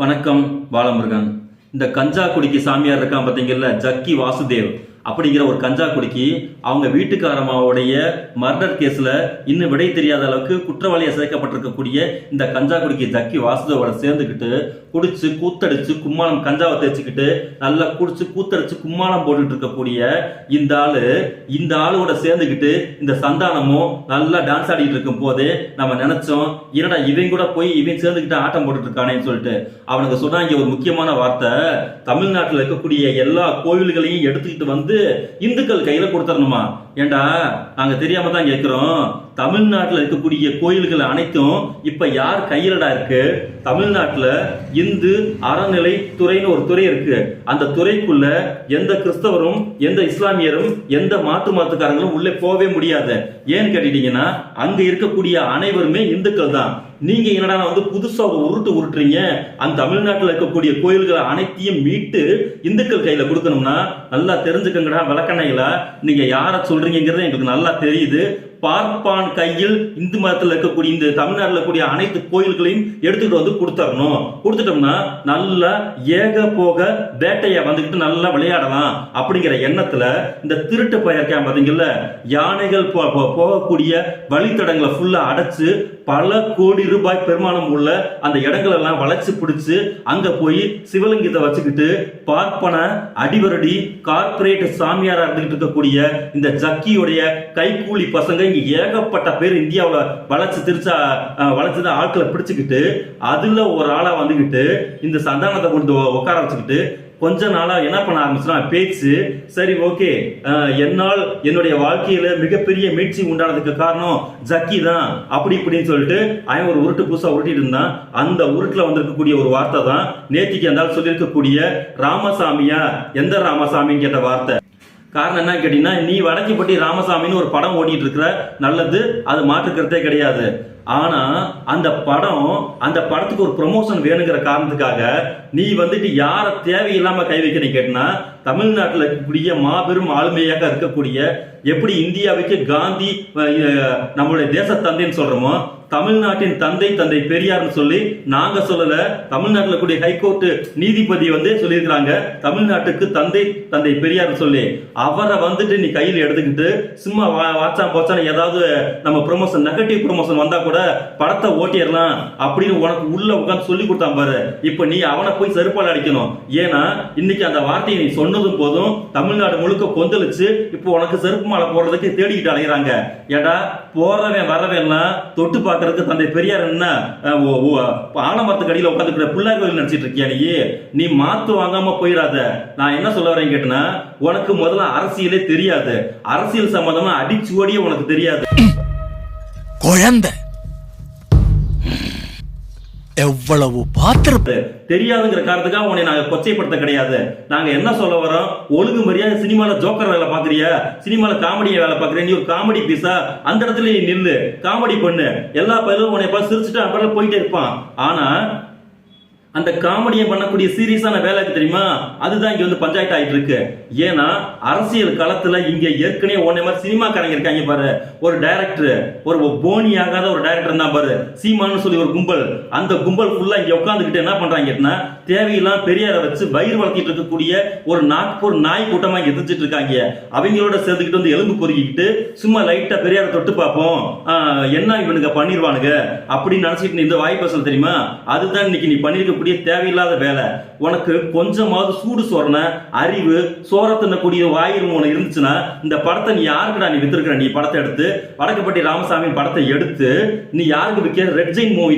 வணக்கம் பாலமுருகன். இந்த கஞ்சா குடிக்கு சாமியார் இருக்கான் பார்த்தீங்கல்ல ஜக்கி வாசுதேவ். அப்படிங்கிற ஒரு கஞ்சா குடிக்கி அவங்க வீட்டுக்காரமாவுடைய மர்டர் கேஸில் இன்னும் விடை தெரியாத அளவுக்கு குற்றவாளியை சேர்க்கப்பட்டிருக்கக்கூடிய இந்த கஞ்சா குடிக்கி ஜக்கி வாசுதேவோட சேர்ந்துக்கிட்டு குடிச்சு கூத்தடிச்சு கும்மாளம் கஞ்சாவை தேய்ச்சிக்கிட்டு நல்லா குடிச்சு கூத்தடிச்சு கும்மாளம் போட்டுட்டு இருக்கக்கூடிய இந்த ஆளு இந்த ஆளோட சேர்ந்துக்கிட்டு இந்த சந்தானமும் நல்லா டான்ஸ் ஆடிட்டு இருக்கும் போது நம்ம நினைச்சோம் என்னடா இவன் கூட போய் இவன் சேர்ந்துக்கிட்டு ஆட்டம் போட்டுட்டு இருக்கானேன்னு சொல்லிட்டு அவனுக்கு சொன்னாங்க ஒரு முக்கியமான வார்த்தை. தமிழ்நாட்டில் இருக்கக்கூடிய எல்லா கோவில்களையும் எடுத்துக்கிட்டு வந்து இந்துக்கள் கையில கொடுத்துடணுமா? ஏண்டா நாங்க தெரியாம தான் கேட்கிறோம் தமிழ்நாட்டில் இருக்கக்கூடிய கோயில்கள் அனைத்தும் இப்ப யார் கையிலடா இருக்கு? தமிழ்நாட்டில் இந்து அறநிலை துறைன்னு ஒரு துறை இருக்கு. அந்த துறைக்குள்ள எந்த கிறிஸ்தவரும் எந்த இஸ்லாமியரும் எந்த மாற்று மாத்துக்காரங்களும் உள்ளே போகவே முடியாது. ஏன்னு கேட்டுட்டீங்கன்னா அங்க இருக்கக்கூடிய அனைவருமே இந்துக்கள் தான். நீங்க என்னடா வந்து புதுசா உருட்டு உருட்டுறீங்க? அந்த தமிழ்நாட்டில் இருக்கக்கூடிய கோயில்களை அனைத்தையும் மீட்டு இந்துக்கள் கையில கொடுக்கணும்னா நல்லா தெரிஞ்சுக்கங்கடா விளக்கணையில. நீங்க யாரை சொல்றீங்கிறது எங்களுக்கு நல்லா தெரியுது. பார்ப்பான் கையில் இந்து மதத்தில் இருக்கக்கூடிய இந்த தமிழ்நாட்டில் கூடிய அனைத்து கோயில்களையும் எடுத்துக்கிட்டு வந்து கொடுத்துடணும் கொடுத்துட்டோம்னா நல்லா ஏக போக வேட்டையை வந்துக்கிட்டு நல்லா விளையாடலாம். அப்படிங்கிற எண்ணத்துல இந்த திருட்டு பயிர்க்கான் பார்த்தீங்கல்ல யானைகள் போ- போகக்கூடிய வழித்தடங்களை ஃபுல்லா அடைச்சு பல கோடி ரூபாய் பெருமானம் உள்ள அந்த இடங்கள் எல்லாம் வளைச்சு பிடிச்சு அங்க போய் சிவலிங்கத்தை வச்சுக்கிட்டு பார்ப்பன அடிவரடி கார்பரேட் சாமியாரா இருந்துகிட்டு இருக்கக்கூடிய இந்த ஜக்கியுடைய கைக்கூலி பசங்க இங்க ஏகப்பட்ட பேர் இந்தியாவில் வளைச்சு திருச்சா வளைச்சுதான் ஆட்களை பிடிச்சுக்கிட்டு அதுல ஒரு ஆளா வந்துகிட்டு இந்த சந்தானத்தை கொண்டு உட்கார வச்சுக்கிட்டு கொஞ்ச நாளாக என்ன பண்ண ஆரம்பிச்சுனா பேச்சு சரி ஓகே. என்னால் என்னுடைய வாழ்க்கையில் மிகப்பெரிய மீட்சி உண்டானதுக்கு காரணம் ஜக்கி தான். அப்படி இப்படின்னு சொல்லிட்டு அவன் ஒரு உருட்டு புதுசாக உருட்டிட்டு இருந்தான். அந்த உருட்டில் வந்திருக்கக்கூடிய ஒரு வார்த்தை தான் நேத்திக்கு அந்த சொல்லியிருக்கக்கூடிய ராமசாமியா எந்த ராமசாமின்னு கேட்ட வார்த்தை. காரணம் என்ன கேட்டீங்கன்னா நீ வடக்கிப்பட்டி ராமசாமின்னு ஒரு படம் ஓடிட்டு இருக்கிற நல்லது அது மாற்றுக்கிறதே கிடையாது. ஆனா அந்த படம் அந்த படத்துக்கு ஒரு ப்ரொமோஷன் வேணுங்கிற காரணத்துக்காக நீ வந்துட்டு யார தேவையில்லாம கை வைக்கிறீங்க கேட்டினா தமிழ்நாட்டில் இருக்கக்கூடிய மாபெரும் ஆளுமையாக இருக்கக்கூடிய எப்படி இந்தியாவுக்கு காந்தி நம்மளுடைய தேச தந்தைன்னு சொல்றோமோ தமிழ்நாட்டின் தந்தை தந்தை பெரியார்னு சொல்லி நாங்க சொல்லல தமிழ்நாட்டில் கூடிய ஹைகோர்ட் நீதிபதி வந்து சொல்லியிருக்கிறாங்க தமிழ்நாட்டுக்கு தந்தை தந்தை பெரியார்னு சொல்லி. அவரை வந்துட்டு நீ கையில் எடுத்துக்கிட்டு சும்மா வா- வாட்சா போச்சான ஏதாவது நம்ம ப்ரொமோஷன் நெகட்டிவ் ப்ரொமோஷன் வந்தா கூட படத்தை ஓட்டிடலாம் அப்படின்னு உனக்கு உள்ள உட்காந்து சொல்லி கொடுத்தான் பாரு. இப்ப நீ அவனை போய் செருப்பால் அடிக்கணும். ஏன்னா இன்னைக்கு அந்த வார்த்தையை நீ சொன்னதும் போதும் தமிழ்நாடு முழுக்க கொந்தளிச்சு இப்போ உனக்கு செருப்பு மாலை போடுறதுக்கு தேடிக்கிட்டு அலைகிறாங்க ஏடா போறவன் வரவன் தொட்டு பார்க்கறதுக்கு தந்தை பெரியார் என்ன? ஓ- ஓ, ஆலமரத்துக்கு அடியில் உட்காந்துக்கிற பிள்ளையார் கோயில் நினைச்சிட்டு இருக்கியா நீ? நீ மாத்து வாங்காம போயிடாத. நான் என்ன சொல்ல வரேன் கேட்டனா உனக்கு முதல்ல அரசியலே தெரியாது. அரசியல் சம்பந்தமா அடிச்சுவடியே உனக்கு தெரியாது. குழந்தை. எவ்வளவு பார்த்திருப்ப தெரியாதுங்கிற காரணத்துக்காக உன்னை நாங்க கொச்சைப்படுத்த கிடையாது. நாங்க என்ன சொல்ல வரோம்? ஒழுங்கு மரியாதை சினிமால ஜோக்கர் வேலை பாக்குறியா சினிமால காமெடியை வேலை பாக்குறியா நீ ஒரு காமெடி பீஸா அந்த இடத்துல நீ நில்லு. காமெடி பண்ணு. எல்லா பயிலும் உன்னை பார்த்து சிரிச்சுட்டு அப்புறம் போயிட்டே இருப்பான். ஆனா அந்த காமெடியை பண்ணக்கூடிய சீரியஸான வேலை இருக்கு தெரியுமா? அதுதான் இங்க வந்து பஞ்சாயத்து ஆயிட்டு இருக்கு ஏன்னா அரசியல் களத்துல இங்க ஏற்கனவே ஒன்னே மாதிரி சினிமாக்காரங்க இருக்காங்க பாரு. ஒரு டைரக்டர் ஒரு போனி ஆகாத ஒரு டைரக்டர் தான் பாரு. சீமான்னு சொல்லி ஒரு கும்பல். அந்த கும்பல் ஃபுல்லா இங்க உட்காந்துக்கிட்டு என்ன பண்றாங்கன்னா தேவையில்லாம் பெரியாரை வச்சு வயிறு வளர்த்திட்டு இருக்கக்கூடிய ஒரு நாக்பூர் நாய் கூட்டமா இங்க எதிர்த்துட்டு இருக்காங்க. அவங்களோட சேர்ந்துக்கிட்டு வந்து எலும்பு பொறுக்கிக்கிட்டு சும்மா லைட்டா பெரியாரை தொட்டு பார்ப்போம். என்ன இவனுங்க பண்ணிடுவானுங்க அப்படின்னு நினைச்சிட்டு நீ இந்த வாய்ப்பு தெரியுமா? அதுதான் இன்னைக்கு நீ இருக்கக்கூடிய தேவையில்லாத வேலை. உனக்கு கொஞ்சமாவது சூடு சொரண அறிவு சோற தின்னக்கூடிய வாயிரும் உனக்கு இருந்துச்சுன்னா இந்த படத்தை நீ யாருக்குடா நீ வித்திருக்கிற? நீ படத்தை எடுத்து வடக்கப்பட்டி ராமசாமி படத்தை எடுத்து நீ யாருக்கு விற்க ரெட் ஜெயின் மூவி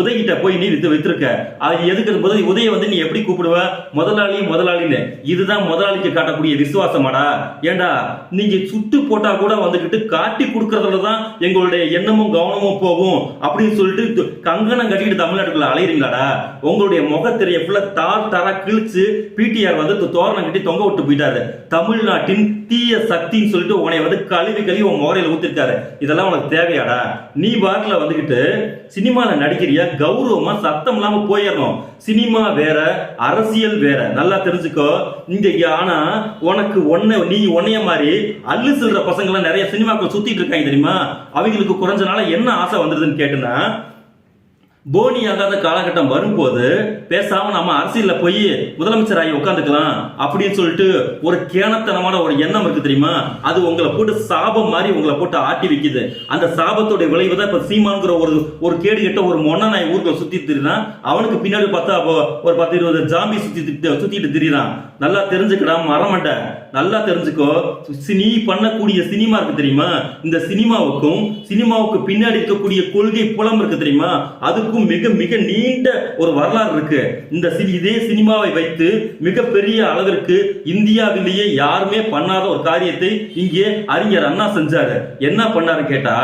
உதயிட்ட போய் நீ வித்து வித்திருக்க. அது எதுக்கு? போது உதய வந்து நீ எப்படி கூப்பிடுவ? முதலாளி முதலாளின்னு. இதுதான் முதலாளிக்கு காட்டக்கூடிய விசுவாசமாடா. ஏண்டா? நீங்க சுட்டு போட்டா கூட வந்துகிட்டு காட்டி கொடுக்கறதுல தான் எங்களுடைய எண்ணமும் கவனமும் போகும். அப்படின்னு சொல்லிட்டு கங்கணம் கட்டிட்டு தமிழ்நாட்டுக்குள்ள அலையிறீங்களாடா. உங்களுடைய முகத்திரைய ஃபுல்லா தார் தாரா கிழிச்சு பிடிஆர் வந்து தோரணம் கட்டி தொங்க விட்டு போயிட்டாரு. தமிழ்நாட்டின் தீய சக்தின்னு சொல்லிட்டு உன்னை வந்து கழுவி கழுவி உன் முறையில் ஊத்திருக்காரு. இதெல்லாம் உனக்கு தேவையாடா. நீ பாட்டில் வந்துக்கிட்டு சினிமாவில் நடிக்கிறியா? கௌரவமா சத்தம் இல்லாம போயிடணும் சினிமா வேற அரசியல் வேற. நல்லா தெரிஞ்சுக்கோ. இங்க ஆனா உனக்கு ஒன்ன நீ உன்னைய மாதிரி அள்ளு செல்ற பசங்களாம் நிறைய சினிமாக்கள் சுத்திட்டு இருக்காங்க தெரியுமா? அவங்களுக்கு குறைஞ்ச நாள என்ன ஆசை வந்துருதுன்னு கேட்டுனா போனி ஆகாத காலகட்டம் வரும்போது பேசாம நம்ம அரசியல்ல போய் முதலமைச்சர் ஆகி உட்காந்துக்கலாம் அப்படின்னு சொல்லிட்டு ஒரு கேனத்தனமான ஒரு எண்ணம் இருக்கு தெரியுமா? அது உங்களை போட்டு சாபம் மாதிரி உங்களை போட்டு ஆட்டி வைக்குது. அந்த சாபத்தோட விளைவு தான் இப்ப சீமான்ங்கிற ஒரு ஒரு கேடு கெட்ட ஒரு மொன்ன நாய் ஊருக்குள்ள சுத்தி திரிதான் அவனுக்கு பின்னாடி பார்த்தா அப்போ ஒரு பத்து இருபது ஜாம்பி சுத்தி சுத்திட்டு திரிதான் நல்லா தெரிஞ்சுக்கடா மரமட்ட நல்லா தெரிஞ்சுக்கோ. நீ பண்ணக்கூடிய சினிமா இருக்கு தெரியுமா? இந்த சினிமாவுக்கும் சினிமாவுக்கு பின்னாடி இருக்கக்கூடிய கொள்கை புலம் இருக்கு தெரியுமா? அதற்கும் மிக மிக நீண்ட ஒரு வரலாறு இருக்கு. இந்த இதே சினிமாவை வைத்து மிகப்பெரிய அளவிற்கு இந்தியாவிலேயே யாருமே பண்ணாத ஒரு காரியத்தை இங்கே அறிஞர் அண்ணா செஞ்சாரு. என்ன பண்ணாரு கேட்டா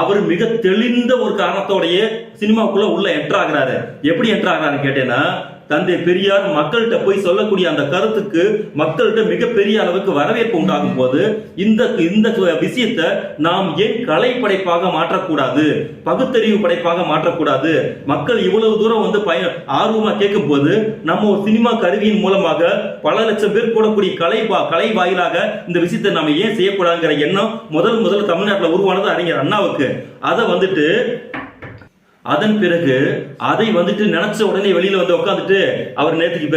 அவர் மிக தெளிந்த ஒரு காரணத்தோடயே சினிமாவுக்குள்ள உள்ள என்ட்ராகிறாரு எப்படி என்ட்ராகிறாரு கேட்டேன்னா தந்தை பெரியார் மக்கள்கிட்ட போய் சொல்லக்கூடிய அந்த கருத்துக்கு மக்கள்கிட்ட மிகப்பெரிய அளவுக்கு வரவேற்பு உண்டாகும் போது இந்த இந்த விஷயத்தை நாம் ஏன் கலை படைப்பாக மாற்றக்கூடாது? பகுத்தறிவு படைப்பாக மாற்றக்கூடாது? மக்கள் இவ்வளவு தூரம் வந்து பய ஆர்வமா கேட்கும் போது நம்ம ஒரு சினிமா கருவியின் மூலமாக பல லட்சம் பேர் கூடக்கூடிய கலை வா- கலை வாயிலாக இந்த விஷயத்தை நம்ம ஏன் செய்யக்கூடாதுங்கிற எண்ணம் முதல் முதல் தமிழ்நாட்டில் உருவானது அறிஞர் அண்ணாவுக்கு. அதை வந்துட்டு அதன் பிறகு அதை வந்துட்டு நினைச்ச உடனே வெளியில வந்து உட்காந்துட்டு அவர் நேற்றுக்கு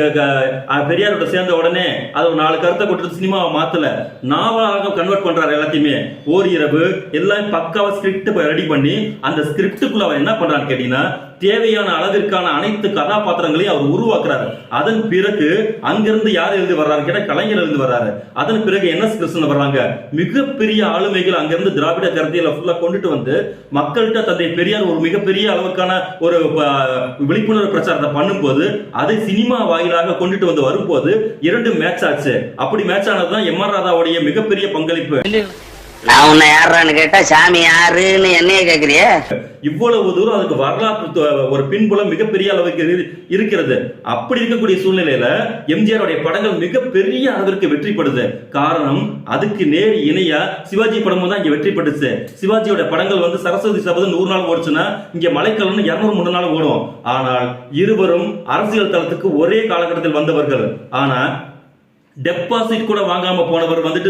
பெரியாரோட சேர்ந்த உடனே அதை ஒரு நாலு கருத்தை கொடுத்து சினிமாவை மாத்தல. நாவலாக கன்வெர்ட் பண்றாரு எல்லாத்தையுமே. ஓரிரவு எல்லாம் பக்காவா ஸ்கிரிப்ட் ரெடி பண்ணி அந்த ஸ்கிரிப்டுக்குள்ள அவர் என்ன பண்றான்னு கேட்டீங்கன்னா தேவையான அளவிற்கான அனைத்து கதாபாத்திரங்களையும் அவர் உருவாக்குறாரு. அதன் பிறகு அங்கிருந்து யார் எழுதி வர்றாரு கேட்டால் கலைஞர் எழுதி வர்றாரு. அதன் பிறகு என் எஸ் கிருஷ்ணன் வர்றாங்க. மிகப்பெரிய ஆளுமைகள் அங்கிருந்து திராவிட கருத்தியலை ஃபுல்லாக கொண்டுட்டு வந்து மக்கள்கிட்ட தந்தை பெரியார் ஒரு மிகப்பெரிய அளவுக்கான ஒரு ப- விழிப்புணர்வு பிரச்சாரத்தை பண்ணும்போது அதை சினிமா வாயிலாக கொண்டுட்டு வந்து வரும்போது இரண்டு மேட்ச் ஆச்சு. அப்படி மேட்ச் ஆனதுதான் எம் ஆர் ராதாவுடைய மிகப்பெரிய பங்களிப்பு. நான் உன்னை யாருன்னு கேட்டா சாமி யாருன்னு என்னைய கேக்குறிய? இவ்வளவு தூரம் அதுக்கு வரலாற்று ஒரு பின்புலம் மிகப்பெரிய அளவுக்கு இரு- இருக்கிறது. அப்படி இருக்கக்கூடிய சூழ்நிலையில எம்ஜிஆருடைய படங்கள் மிகப்பெரிய அளவிற்கு வெற்றி பெறுது. காரணம் அதுக்கு நேர் இணையா சிவாஜி படமும் தான் இங்க வெற்றி பெற்றுச்சு. சிவாஜியோட படங்கள் வந்து சரஸ்வதி சபதம் நூறு நாள் ஓடுச்சுன்னா இங்க மலைக்கலன்னு இருநூறு மூணு நாள் ஓடும். ஆனால் இருவரும் அரசியல் தளத்துக்கு ஒரே காலகட்டத்தில் வந்தவர்கள். ஆனா டெபாசிட் கூட வாங்காம போனவர் வந்துட்டு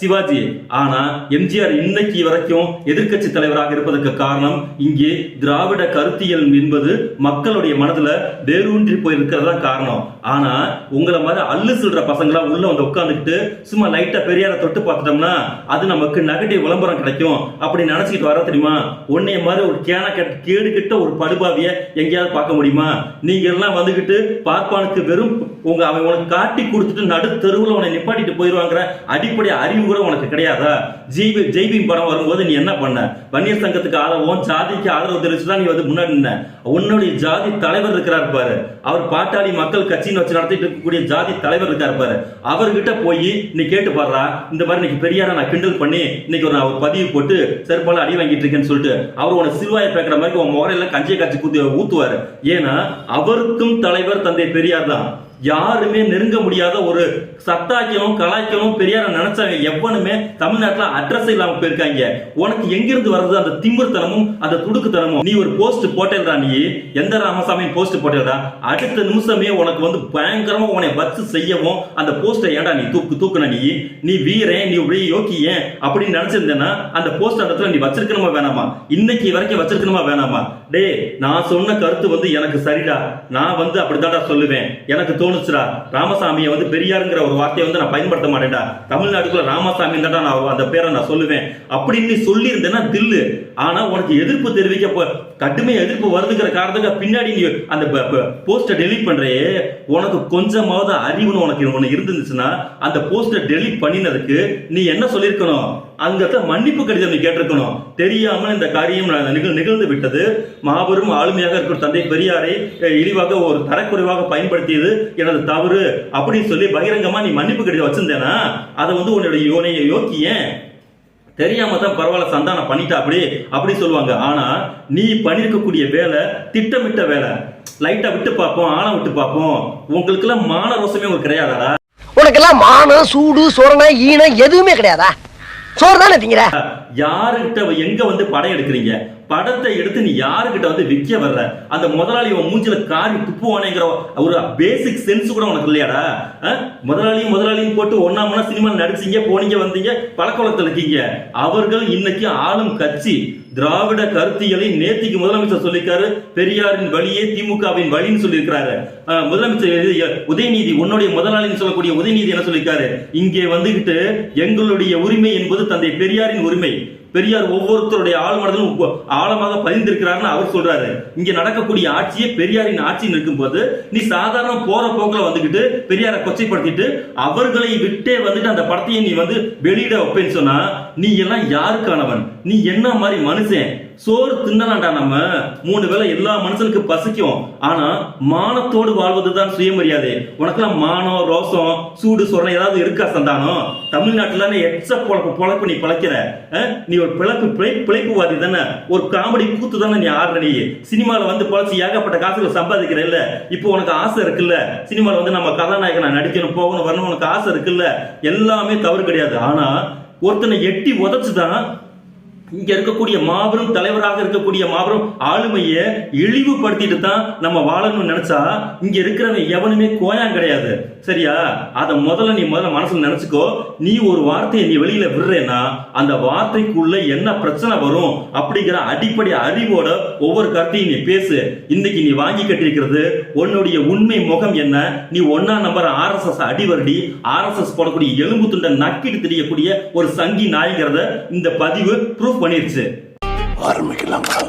சிவாஜி. ஆனா எம்ஜிஆர் இன்னைக்கு வரைக்கும் எதிர்க்கட்சி தலைவராக இருப்பதற்கு காரணம் இங்கே திராவிட கருத்தியல் என்பது மக்களுடைய மனதுல வேரூன்றி போயிருக்கிறதா காரணம். ஆனா உங்களை மாதிரி அள்ளு சொல்ற பசங்களா உள்ள வந்து உட்காந்துக்கிட்டு சும்மா லைட்டா பெரியார தொட்டு பார்த்துட்டோம்னா அது நமக்கு நெகட்டிவ் விளம்பரம் கிடைக்கும். அப்படி நினைச்சிட்டு வர தெரியுமா? உன்னைய மாதிரி ஒரு கேன கெட்ட கேடு கிட்ட ஒரு படுபாவிய எங்கேயாவது பார்க்க முடியுமா? நீங்க எல்லாம் வந்துகிட்டு பார்ப்பானுக்கு வெறும் உங்க அவன் உனக்கு காட்டி கொடுத்துட்டு நடு தெருவுல உன்னை நிப்பாட்டிட்டு போயிடுவாங்கிற அடிப்படை அறிவு கூட உனக்கு கிடையாதா? ஜெய்பி ஜெய்பீம் படம் வரும்போது நீ என்ன பண்ண? வன்னியர் சங்கத்துக்கு ஆதரவும் ஜாதிக்கு ஆதரவு தெரிவிச்சு தான் நீ வந்து முன்னாடி நின்ன. உன்னுடைய ஜாதி தலைவர் இருக்கிறார் பாரு. அவர் பாட்டாளி மக்கள் கட்சின்னு வச்சு நடத்திட்டு இருக்கக்கூடிய ஜாதி தலைவர் இருக்கார் பாரு. அவர்கிட்ட போய் நீ கேட்டு பாடுறா இந்த மாதிரி இன்னைக்கு பெரியார நான் கிண்டல் பண்ணி இன்னைக்கு ஒரு நான் பதிவு போட்டு செருப்பால அடி வாங்கிட்டு இருக்கேன்னு சொல்லிட்டு அவர் உன சிறுவாயை பேக்கிற மாதிரி உன் முகரையில கஞ்சியை காய்ச்சி ஊத்து ஏன்னா அவருக்கும் தலைவர் தந்தை பெரியார் தான். யாருமே நெருங்க முடியாத ஒரு சத்தாக்கியமும் கலாய்க்கணும் பெரியார நினைச்சாங்க எவனுமே தமிழ்நாட்டுல அட்ரஸ் இல்லாம போயிருக்காங்க. உனக்கு எங்கிருந்து வர்றது? அந்த திமிர்த்தனமும் அந்த துடுக்குத்தனமும். நீ ஒரு போஸ்ட் போட்டேல்டா நீ. எந்த ராமசாமி போஸ்ட் போட்டேல்டா? அடுத்த நிமிஷமே உனக்கு வந்து பயங்கரமா உன்னை வச்சு செய்யவும் அந்த போஸ்டை ஏன்டா நீ தூக்கு தூக்குன நீ? நீ வீரன் நீ இப்படி யோக்கியன் அப்படின்னு நினைச்சிருந்தேன்னா அந்த போஸ்ட் அந்த இடத்துல நீ வச்சிருக்கணுமா வேணாமா? இன்னைக்கு வரைக்கும் வச்சிருக்கணுமா வேணாமா? டேய் நான் சொன்ன கருத்து வந்து எனக்கு சரிடா. நான் வந்து அப்படித்தான்டா சொல்லுவேன். எனக்கு தோணுச்சுடா ராமசாமியை வந்து பெரியாருங்கிற ஒரு வார்த்தையை வந்து நான் பயன்படுத்த மாட்டேன்டா. தமிழ்நாட்டுக்குள்ள ராமசாமி தான் நான் அந்த பேரை நான் சொல்லுவேன். அப்படின்னு நீ சொல்லியிருந்தேன்னா தில்லு. ஆனா உனக்கு எதிர்ப்பு தெரிவிக்க போ- கடுமை எதிர்ப்பு வருதுங்கிற காரணத்துக்கு பின்னாடி நீ அந்த போஸ்டை டெலீட் பண்றே. உனக்கு கொஞ்சமாவது அறிவுன்னு உனக்கு ஒன்று இருந்துச்சுன்னா அந்த போஸ்டை டெலீட் பண்ணினதுக்கு நீ என்ன சொல்லியிருக்கணும்? அங்க மன்னிப்பு கடிதம் நீ கேட்டிருக்கணும். தெரியாமல் இந்த காரியம் நிகழ் நிகழ்ந்து விட்டது. மாபெரும் ஆளுமையாக இருக்கிற தந்தை பெரியாரை இழிவாக ஒரு தரக்குறைவாக பயன்படுத்தியது எனது தவறு அப்படின்னு சொல்லி பகிரங்கமாக நீ மன்னிப்பு கடிதம் வச்சிருந்தேனா? அதை வந்து உன்னுடைய யோனையை யோக்கியேன். தெரியாம தான் பரவாயில்ல சந்தானம் பண்ணிட்டா அப்படி அப்படி சொல்லுவாங்க. ஆனா நீ பண்ணிருக்கக்கூடிய வேலை திட்டமிட்ட வேலை. லைட்டா விட்டு பார்ப்போம் ஆழம் விட்டு பார்ப்போம். உங்களுக்கு எல்லாம் மான ரோசமே உங்களுக்கு கிடையாதாடா? உனக்கெல்லாம் மானம் சூடு சொரணை ஈனம் எதுவுமே கிடையாதா? சோறு தானே திங்கிற? யாருகிட்ட எங்க வந்து படம் எடுக்கிறீங்க? படத்தை எடுத்து நீ யாருக்கிட்ட வந்து விற்க வர்ற? அந்த முதலாளி உன் மூஞ்சில காரி துப்புவானேங்கிற ஒரு பேசிக் சென்ஸ் கூட உனக்கு இல்லையாடா? முதலாளியும் முதலாளியும் போட்டு ஒன்னா மணி சினிமா நடிச்சீங்க போனீங்க வந்தீங்க பழக்க வழக்கத்துல இருக்கீங்க. அவர்கள் இன்னைக்கு ஆளும் கட்சி. திராவிட கருத்தியலை நேத்திக்கு முதலமைச்சர் சொல்லியிருக்காரு பெரியாரின் வழியே திமுகவின் வழின்னு சொல்லியிருக்கிறாரு. முதலமைச்சர் உதயநீதி உதயநிதி உன்னுடைய முதலாளின்னு சொல்லக்கூடிய உதயநிதி என்ன சொல்லியிருக்காரு? இங்கே வந்துகிட்டு எங்களுடைய உரிமை என்பது தந்தை பெரியாரின் உரிமை. பெரியார் ஒவ்வொருத்தருடைய ஆழ்மனதிலும் ஆழமாக பதிந்திருக்கிறாருன்னு அவர் சொல்றாரு. இங்க நடக்கக்கூடிய ஆட்சியே பெரியாரின் ஆட்சின்னு இருக்கும்போது நீ சாதாரண போற போக்குல வந்துகிட்டு பெரியாரை கொச்சைப்படுத்திட்டு அவர்களை விட்டே வந்துட்டு அந்த படத்தையும் நீ வந்து வெளியிட வைப்பேன்னு சொன்னா நீ எல்லாம் யாருக்கானவன்? நீ என்ன மாதிரி மனுஷன்? சோறு தின்னலாம்டா நம்ம. மூணு வேளை எல்லா மனுஷனுக்கு பசிக்கும். ஆனா மானத்தோடு வாழ்வதுதான் சுயமரியாதை. உனக்கெல்லாம் மானம் ரோசம் சூடு சொரணம் ஏதாவது இருக்கா சந்தானம்? தமிழ்நாட்டுல நீ எச்ச பொழப்பு பொழப்பு நீ பிழைக்கிற. நீ ஒரு பிழப்பு பிழை பிழைப்புவாதி தானே. ஒரு காமெடி கூத்து தானே நீ ஆடுற நீ. சினிமால வந்து பொழைச்சி ஏகப்பட்ட காசுகள் சம்பாதிக்கிற இல்ல. இப்போ உனக்கு ஆசை இருக்குல்ல. சினிமால வந்து நம்ம கதாநாயகனா நடிக்கணும் போகணும் வரணும் உனக்கு ஆசை இருக்குல்ல. எல்லாமே தவறு கிடையாது. ஆனா ஒருத்தனை எட்டி உதச்சுதான் இங்க இருக்கக்கூடிய மாபெரும் தலைவராக இருக்கக்கூடிய மாபெரும் ஆளுமையை இழிவுபடுத்திட்டு தான் நம்ம வாழணும்னு நினைச்சா இங்க இருக்கிறவன் எவனுமே கோயம் கிடையாது. சரியா? அதை முதல்ல நீ முதல்ல மனசுல நினைச்சுக்கோ. நீ ஒரு வார்த்தையை நீ வெளியில விடுறேன்னா அந்த வார்த்தைக்குள்ள என்ன பிரச்சனை வரும் அப்படிங்கிற அடிப்படை அறிவோட ஒவ்வொரு கருத்தையும் நீ பேசு. இன்னைக்கு நீ வாங்கி கட்டிருக்கிறது உன்னுடைய உண்மை முகம் என்ன? நீ ஒன்னா நம்பர் ஆர்எஸ்எஸ் அடிவரடி ஆர்எஸ்எஸ் போடக்கூடிய எலும்பு துண்டை நக்கிட்டு தெரியக்கூடிய ஒரு சங்கி நாய்ங்கிறத இந்த பதிவு ப்ரூஃப் பண்ணிருச்சு. ஆரம்பிக்கலாங்களா